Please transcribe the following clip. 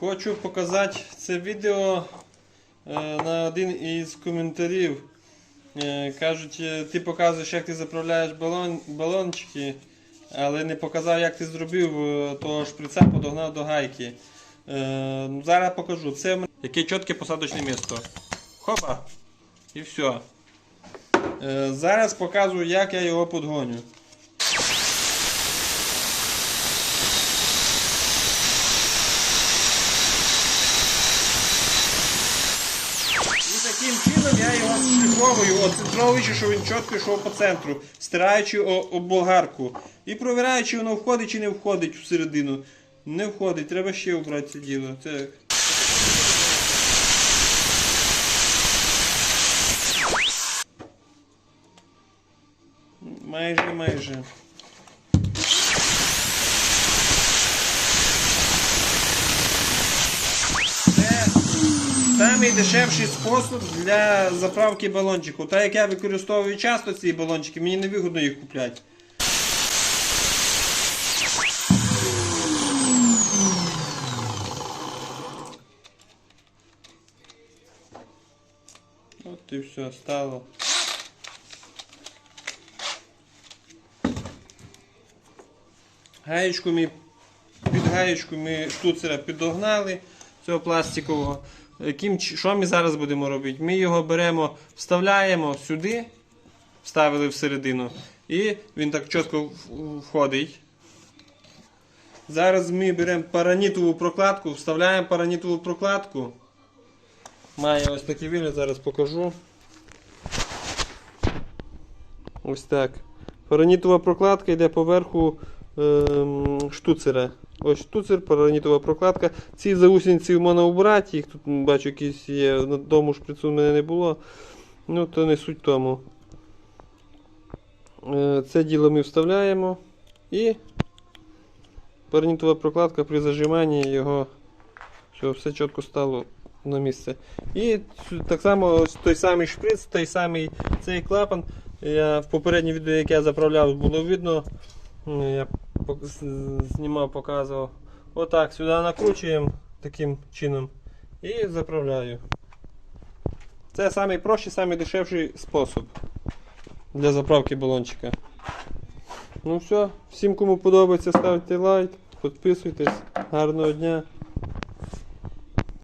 Хочу показати це відео е, на один із коментарів. Е, Кажуть, е, ти показуєш, як ти заправляєш балон, балончики, але не показав, як ти зробив того шприца, подогнав до гайки. Ну, Зараз покажу. Це яке чітке посадочне місто. Хопа! І все. Зараз показую, як я його подгоню. І таким чином я його шліфовую, оцентровуючи, щоб він чітко йшов по центру, стираючи о- об болгарку. І провіряючи, воно входить чи не входить всередину. Не входить, треба ще убрати це діло. Це... Майже, майже. Це самий дешевший спосіб для заправки балончику. Так як я використовую часто ці балончики, мені не вигідно їх купляти. От і все, стало. Гаєчку ми під гаєчку ми штуцера підогнали цього пластикового. Яким, що ми зараз будемо робити? Ми його беремо, вставляємо сюди, вставили всередину, і він так чітко входить. Зараз ми беремо паранітову прокладку, вставляємо паранітову прокладку. Має ось такий вигляд, зараз покажу. Ось так. Паранітова прокладка йде поверху ем, штуцера. Ось штуцер, паранітова прокладка. Ці заусінці можна убрати, їх тут бачу якісь є, на тому шприцу в мене не було. Ну, то не суть тому. Е, Це діло ми вставляємо і паранітова прокладка при зажиманні його все, все чітко стало на місце. І так само той самий шприц, той самий цей клапан. Я в попереднє відео, яке я заправляв, було видно. М, Я знімав, показував. Отак, сюди накручуємо таким чином і заправляю. Це найпрощий, найдешевший спосіб для заправки балончика. Ну все, всім кому подобається, ставте лайк, підписуйтесь. Гарного дня.